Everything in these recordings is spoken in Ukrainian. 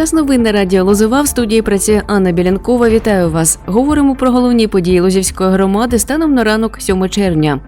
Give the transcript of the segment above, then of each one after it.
Час новин на радіо Лозова в студії працює Анна Білянкова. Вітаю вас. Говоримо про головні події Лозівської громади станом на ранок 7 червня.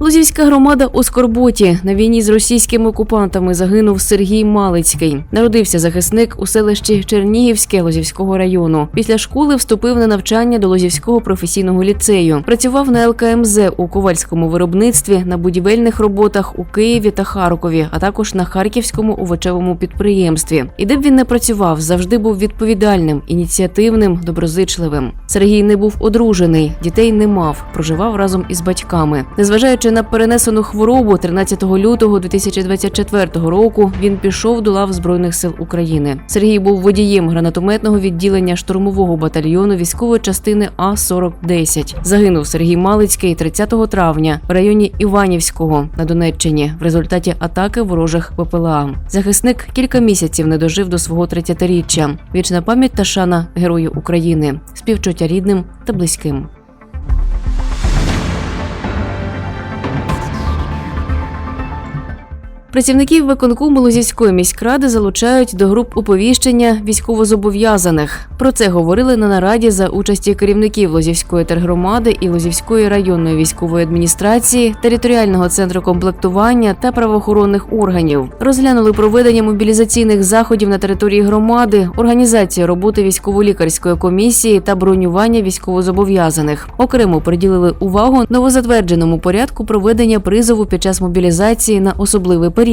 Лозівська громада у Скорботі на війні з російськими окупантами загинув Сергій Малицький. Народився захисник у селищі Чернігівське Лозівського району. Після школи вступив на навчання до Лозівського професійного ліцею. Працював на ЛКМЗ у ковальському виробництві, на будівельних роботах у Києві та Харкові, а також на харківському овочевому підприємстві. І де б він не працював, завжди був відповідальним, ініціативним, доброзичливим. Сергій не був одружений, дітей не мав, проживав разом із батьками. Незважаючи на перенесену хворобу, 13 лютого 2024 року він пішов до лав збройних сил України. Сергій був водієм гранатометного відділення штурмового батальйону військової частини А 4010 Загинув Сергій Малицький 30 травня в районі Іванівського на Донеччині в результаті атаки ворожих БПЛА. Захисник кілька місяців не дожив до свого 30-річчя. Вічна пам'ять та шана герою України, співчуття рідним та близьким. Працівників виконкому Лозівської міськради залучають до груп оповіщення військовозобов'язаних. Про це говорили на нараді за участі керівників Лозівської тергромади і Лозівської районної військової адміністрації, територіального центру комплектування та правоохоронних органів. Розглянули проведення мобілізаційних заходів на території громади, організацію роботи військово-лікарської комісії та бронювання військовозобов'язаних. Окремо приділили увагу новозатвердженому порядку проведення призову під час мобілізації на особливий період.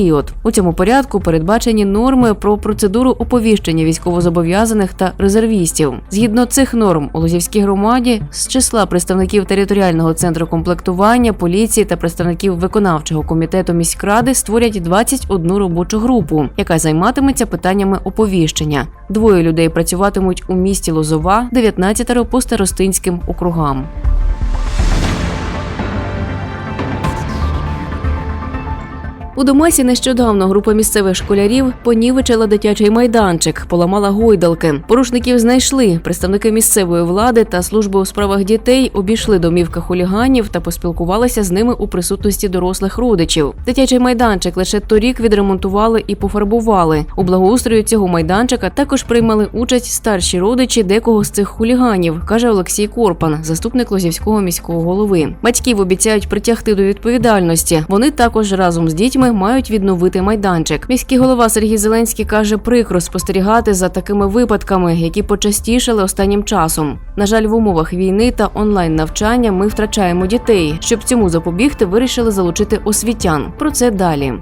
У цьому порядку передбачені норми про процедуру оповіщення військовозобов'язаних та резервістів. Згідно цих норм, у Лозівській громаді з числа представників територіального центру комплектування, поліції та представників виконавчого комітету міськради створять 21 робочу групу, яка займатиметься питаннями оповіщення. Двоє людей працюватимуть у місті Лозова, 19 по старостинським округам. У Домасі нещодавно група місцевих школярів понівечила дитячий майданчик, поламала гойдалки. Порушників знайшли. Представники місцевої влади та служби у справах дітей обійшли домівки хуліганів та поспілкувалися з ними у присутності дорослих родичів. Дитячий майданчик лише торік відремонтували і пофарбували. У благоустрою цього майданчика також приймали участь старші родичі декого з цих хуліганів, каже Олексій Корпан, заступник Лозівського міського голови. Батьків обіцяють притягти до відповідальності. Вони також разом з дітьми мають відновити майданчик. Міський голова Сергій Зеленський каже, прикро спостерігати за такими випадками, які почастішали останнім часом. На жаль, в умовах війни та онлайн навчання ми втрачаємо дітей. Щоб цьому запобігти, вирішили залучити освітян. Про це далі.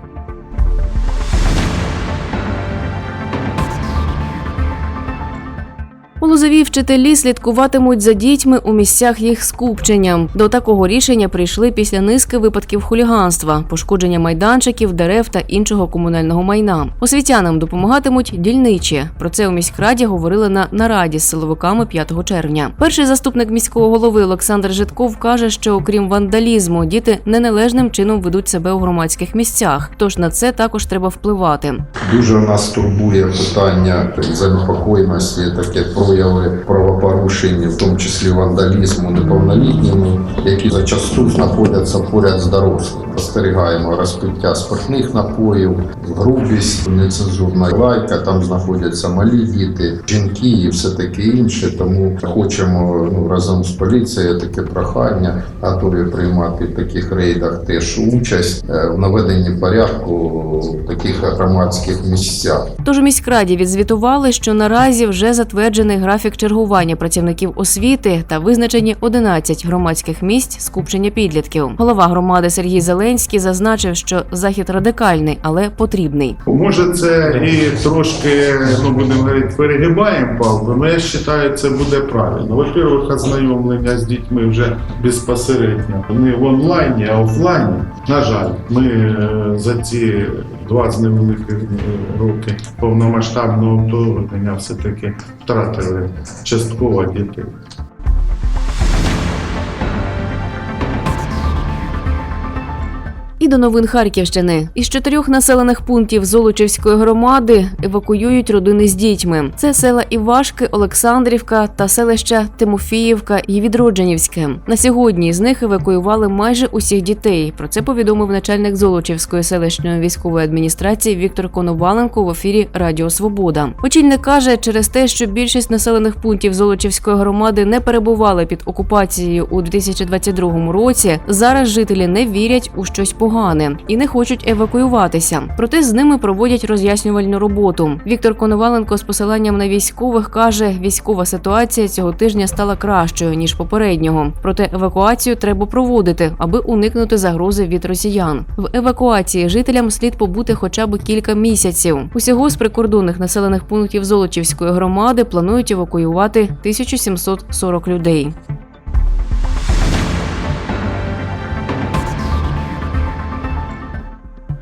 У Лозові вчителі слідкуватимуть за дітьми у місцях їх скупчення. До такого рішення прийшли після низки випадків хуліганства, пошкодження майданчиків, дерев та іншого комунального майна. Освітянам допомагатимуть дільничі. Про це у міськраді говорили на нараді з силовиками 5 червня. Перший заступник міського голови Олександр Житков каже, що окрім вандалізму, діти неналежним чином ведуть себе у громадських місцях. Тож на це також треба впливати. Дуже нас турбує питання занепокоєності, таке прояви правопорушень, в тому числі вандалізму неповнолітніми, які зачасту знаходяться поряд з дорослими. Спостерігаємо розпиття спиртних напоїв, грубість, нецензурна лайка. Там знаходяться малі діти, жінки і все таке інше. Тому хочемо ну, разом з поліцією таке прохання, готові приймати в таких рейдах теж участь е, в наведенні порядку в таких громадських місцях. Тож міськраді відзвітували, що наразі вже затверджений графік чергування працівників освіти та визначені 11 громадських місць скупчення підлітків. Голова громади Сергій Зеленський зазначив, що захід радикальний, але потрібний. Може, це і трошки, ну будемо говорити, перегибаємо палку, але я вважаю, це буде правильно. Во-первых, ознайомлення з дітьми вже безпосередньо. Не в онлайні, а офлайні. На жаль, ми е, за ці два з невеликих е, роки повномасштабного вторгнення все-таки втратили частково дітей. До новин Харківщини. Із чотирьох населених пунктів Золочівської громади евакуюють родини з дітьми. Це села Івашки, Олександрівка та селища Тимофіївка і Відродженівське. На сьогодні з них евакуювали майже усіх дітей. Про це повідомив начальник Золочівської селищної військової адміністрації Віктор Коноваленко в ефірі Радіо Свобода. Очільник каже, через те, що більшість населених пунктів Золочівської громади не перебували під окупацією у 2022 році. Зараз жителі не вірять у щось погане і не хочуть евакуюватися. Проте з ними проводять роз'яснювальну роботу. Віктор Коноваленко з посиланням на військових каже, військова ситуація цього тижня стала кращою ніж попереднього. Проте евакуацію треба проводити, аби уникнути загрози від росіян. В евакуації жителям слід побути хоча б кілька місяців. Усього з прикордонних населених пунктів Золочівської громади планують евакуювати 1740 людей.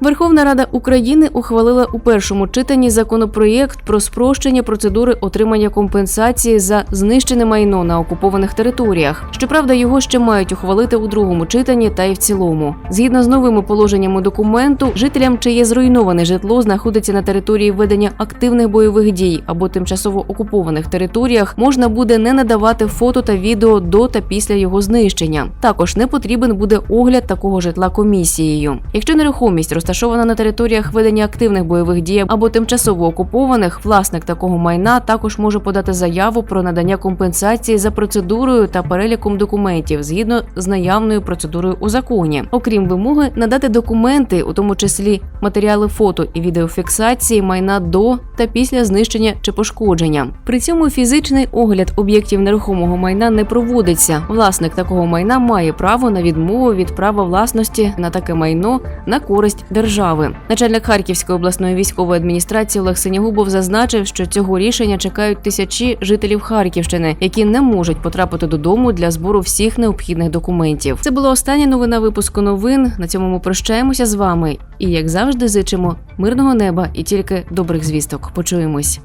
Верховна Рада України ухвалила у першому читанні законопроєкт про спрощення процедури отримання компенсації за знищене майно на окупованих територіях. Щоправда, його ще мають ухвалити у другому читанні та й в цілому. Згідно з новими положеннями документу, жителям, чиє зруйноване житло знаходиться на території ведення активних бойових дій або тимчасово окупованих територіях, можна буде не надавати фото та відео до та після його знищення. Також не потрібен буде огляд такого житла комісією. Якщо нерухомість розташована на територіях ведення активних бойових дій або тимчасово окупованих, власник такого майна також може подати заяву про надання компенсації за процедурою та переліком документів згідно з наявною процедурою у законі. Окрім вимоги, надати документи, у тому числі матеріали фото і відеофіксації майна до та після знищення чи пошкодження. При цьому фізичний огляд об'єктів нерухомого майна не проводиться. Власник такого майна має право на відмову від права власності на таке майно на користь держави. Начальник Харківської обласної військової адміністрації Олег Синягубов зазначив, що цього рішення чекають тисячі жителів Харківщини, які не можуть потрапити додому для збору всіх необхідних документів. Це була остання новина випуску новин. На цьому ми прощаємося з вами. І як завжди, зичимо мирного неба і тільки добрих звісток. Почуємось.